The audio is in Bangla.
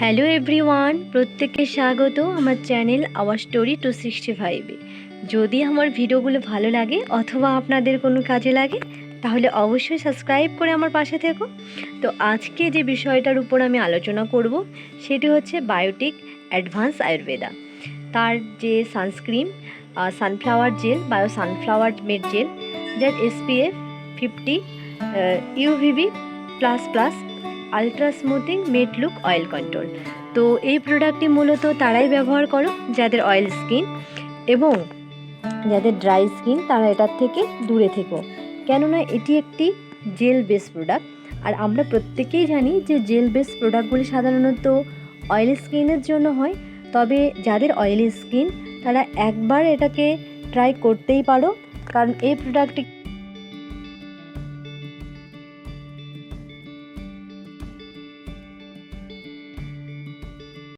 হ্যালো এভরিওয়ান, প্রত্যেককে স্বাগত আমার channel our story two sixty ফাইভে। যদি আমার ভিডিওগুলো ভালো লাগে অথবা আপনাদের কোনো কাজে লাগে, তাহলে অবশ্যই সাবস্ক্রাইব করে আমার পাশে থেকো। তো আজকে যে বিষয়টার উপর আমি আলোচনা করব, সেটি হচ্ছে বায়োটিক অ্যাডভান্স আয়ুর্বেদা। তার যে sunscreen sunflower gel, bio sunflower made gel, যার SPF fifty UVB plus plus ultra smoothing matte look oil control তো এই প্রোডাক্টটি মূলত তারাই ব্যবহার করো যাদের অয়েল স্কিন এবং যাদের ড্রাই স্কিন তারা এটার থেকে দূরে থেকো। কেননা এটি একটি জেল বেস প্রোডাক্ট আর আমরা প্রত্যেকেই জানি যে জেল বেস প্রোডাক্টগুলি সাধারণত অয়েল স্কিনের জন্য হয়। তবে যাদের অয়েলি স্কিন তারা একবার এটাকে ট্রাই করতেই পারো। কারণ এই প্রোডাক্টটি